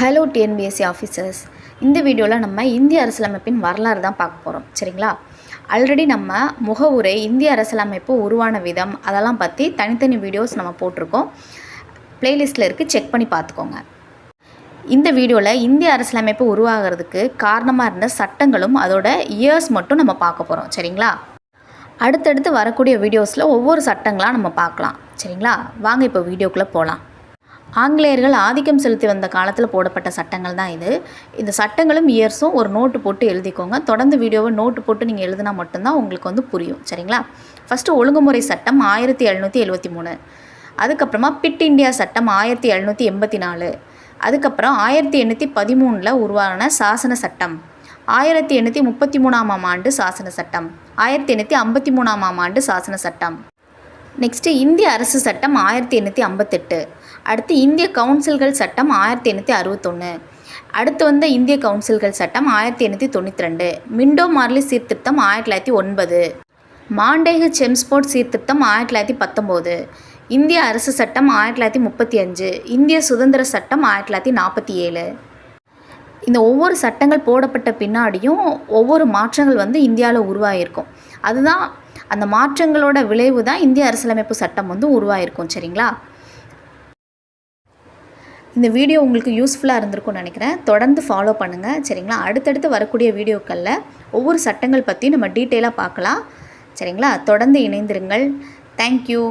Hello TNPSC officers இந்த வீடியோவில் நம்ம இந்திய அரசியலமைப்பின் வரலாறு தான் பார்க்க போகிறோம் சரிங்களா? ஆல்ரெடி நம்ம முகவுரை இந்திய அரசியலமைப்பு உருவான விதம் அதெல்லாம் பற்றி தனித்தனி வீடியோஸ் நம்ம போட்டிருக்கோம். ப்ளேலிஸ்ட்டில் இருக்குது செக் பண்ணி பார்த்துக்கோங்க. இந்த வீடியோவில் இந்திய அரசியலமைப்பு உருவாகிறதுக்கு காரணமாக இருந்த சட்டங்களும் அதோட இயர்ஸ் மட்டும் நம்ம பார்க்க போகிறோம் சரிங்களா? அடுத்தடுத்து வரக்கூடிய வீடியோஸில் ஒவ்வொரு சட்டங்களாக நம்ம பார்க்கலாம். சரிங்களா? வாங்க இப்போ வீடியோக்குள்ளே போகலாம் ஆங்கிலேயர்கள் ஆதிக்கம் செலுத்தி வந்த காலத்தில் போடப்பட்ட சட்டங்கள் தான் இது. இந்த சட்டங்களும் இயர்ஸும் ஒரு நோட்டு போட்டு எழுதிக்கோங்க. தொடர்ந்து வீடியோவை நோட்டு போட்டு நீங்கள் எழுதினா மட்டும்தான் உங்களுக்கு வந்து புரியும். சரிங்களா? ஃபஸ்ட்டு ஒழுங்குமுறை சட்டம் ஆயிரத்தி எழுநூற்றி எழுபத்தி மூணு. அதுக்கப்புறமா பிட் இந்தியா சட்டம் ஆயிரத்தி எழுநூற்றி எண்பத்தி நாலு. அதுக்கப்புறம் ஆயிரத்தி எண்ணூற்றி பதிமூணில் உருவான சாசன சட்டம். ஆயிரத்தி எண்ணூற்றி முப்பத்தி மூணாம் ஆண்டு சாசன சட்டம். ஆயிரத்தி எண்ணூற்றி ஐம்பத்தி மூணாம் ஆண்டு சாசன சட்டம். நெக்ஸ்ட்டு இந்திய அரசு சட்டம் ஆயிரத்தி எண்ணூற்றி ஐம்பத்தெட்டு. அடுத்து இந்திய கவுன்சில்கள் சட்டம் ஆயிரத்தி எண்ணூற்றி அறுபத்தொன்று அடுத்து வந்த இந்திய கவுன்சில்கள் சட்டம் ஆயிரத்தி எண்ணூற்றி தொண்ணூற்றி ரெண்டு. மிண்டோ மார்லி சீர்திருத்தம் ஆயிரத்தி தொள்ளாயிரத்தி ஒன்பது. மாண்டேகு செம்ஸ்போர்ட் சீர்திருத்தம் ஆயிரத்தி தொள்ளாயிரத்தி பத்தொம்போது. இந்திய அரசு சட்டம் ஆயிரத்தி தொள்ளாயிரத்தி முப்பத்தி அஞ்சு. இந்திய சுதந்திர சட்டம் ஆயிரத்தி தொள்ளாயிரத்தி நாற்பத்தி ஏழு. இந்த ஒவ்வொரு சட்டங்கள் போடப்பட்ட பின்னாடியும் ஒவ்வொரு மாற்றங்கள் வந்து இந்தியாவில் உருவாகியிருக்கும் அதுதான் அந்த மாற்றங்களோட விளைவு தான் இந்திய அரசியலமைப்பு சட்டம் வந்து உருவாகிருக்கும் சரிங்களா? இந்த வீடியோ உங்களுக்கு யூஸ்ஃபுல்லாக இருந்திருக்கும்னு நினைக்கிறேன். தொடர்ந்து ஃபாலோ பண்ணுங்கள் சரிங்களா? அடுத்தடுத்து வரக்கூடிய வீடியோக்களில் ஒவ்வொரு சட்டங்கள் பற்றியும் நம்ம டீட்டெயிலாக பார்க்கலாம். சரிங்களா? தொடர்ந்து இணைந்திருங்கள். தேங்க்யூ